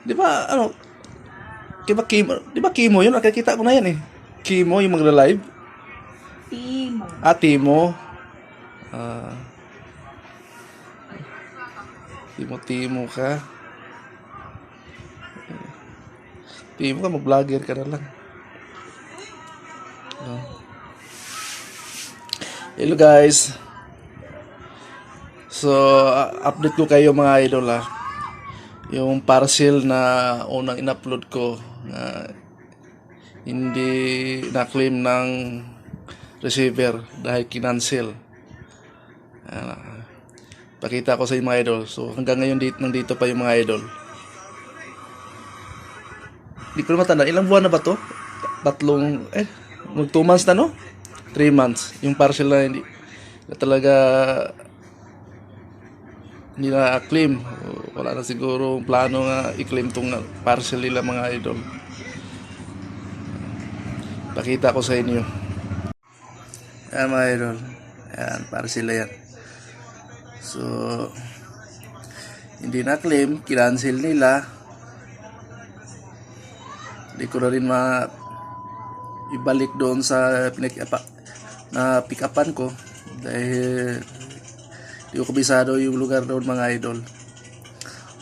Di ba, ano, di ba Kimo, di ba Kimo yun? Nakikita ko na yan eh. Kimo yung magla-live. Timo. Ah, Timo. Ah. Timo, Timo ka. Timo ka, mag-vlogger ka na lang. Ah. Hello guys. So, uh, update ko kayo mga idol ah. Yung parcel na unang in-upload ko na hindi na-claim ng receiver dahil kinancel. Ah, pakita ko sa mga idol. So hanggang ngayon dito, nandito pa yung mga idol. Hindi ko na matanda. Ilang buwan na ba to? Tatlong, eh, mag 2 months na no? 3 months. Yung parcel na hindi na talaga na claim. Wala na siguro plano nga i-claim tong parcel nila mga idol. Pakita ko sa inyo. Ayan mga idol. Ayan, parcel na yan. So, hindi na claim, kinancel nila. Hindi ko na rin ma ibalik doon sa pinag na pick upan ko dahil di ko kabisado yung lugar doon mga idol.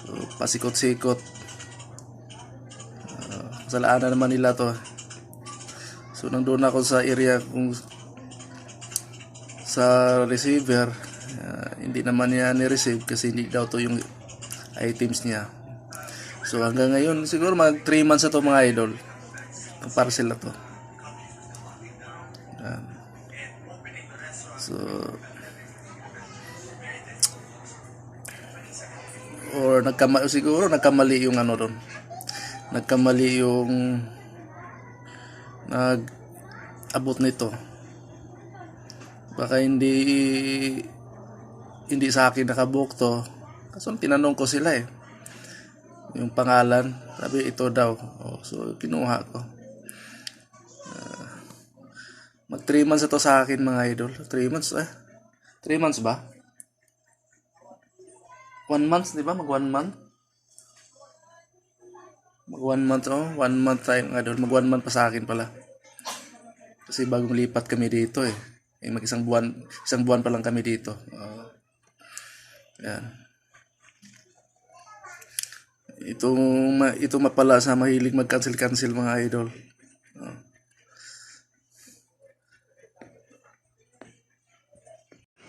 So, pasikot-sikot. Uh, salaanan naman nila to. So, nandun ako sa area kung sa receiver uh, hindi naman niya ni-receive kasi hindi daw to yung items niya so hanggang ngayon siguro mag 3 months na to mga idol ang parcel na to Yan. so or nagkamali siguro nagkamali yung ano doon nagkamali yung nag abot nito. Baka hindi hindi sa akin nakabook to. Kaso tinanong ko sila eh. Yung pangalan sabi ito daw. Oh, so kinuha ko. Ah, mag 3 months na to sa akin mga idol. 3 months eh? 3 months ba 1 month di ba mag 1 month mag 1 month oh 1 month tayo mga idol mag 1 month pa sa akin pala kasi bagong lipat kami dito eh eh, mag isang buwan, isang buwan pa lang kami dito. Uh, yan. Ito, ma, ito mapala sa mahilig mag-cancel-cancel mga idol. Uh.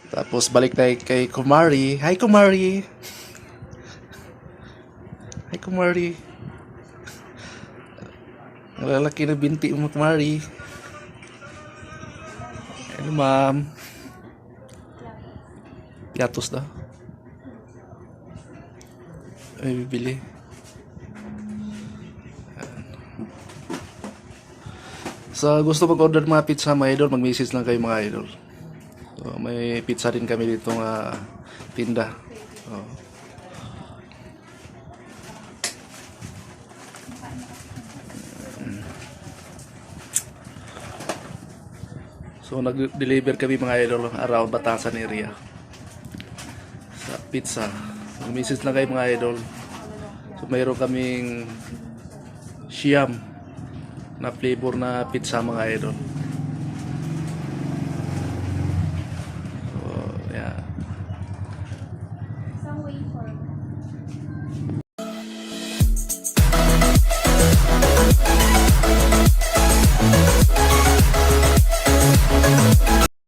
Tapos balik tayo kay Kumari. Hi Kumari! Hi Kumari! Lalaki na binti mo Kumari. Ano ma'am? Piatos daw. Ay, bibili. Ayan. So, gusto mag-order mga pizza mga idol, mag-message lang kayo mga idol. So, may pizza din kami dito nga tinda. Oh. Nag-deliver kami mga idol around Batasan area. Sa pizza. So message lang kayo mga idol. So mayroon kaming siyam na flavor na pizza mga idol.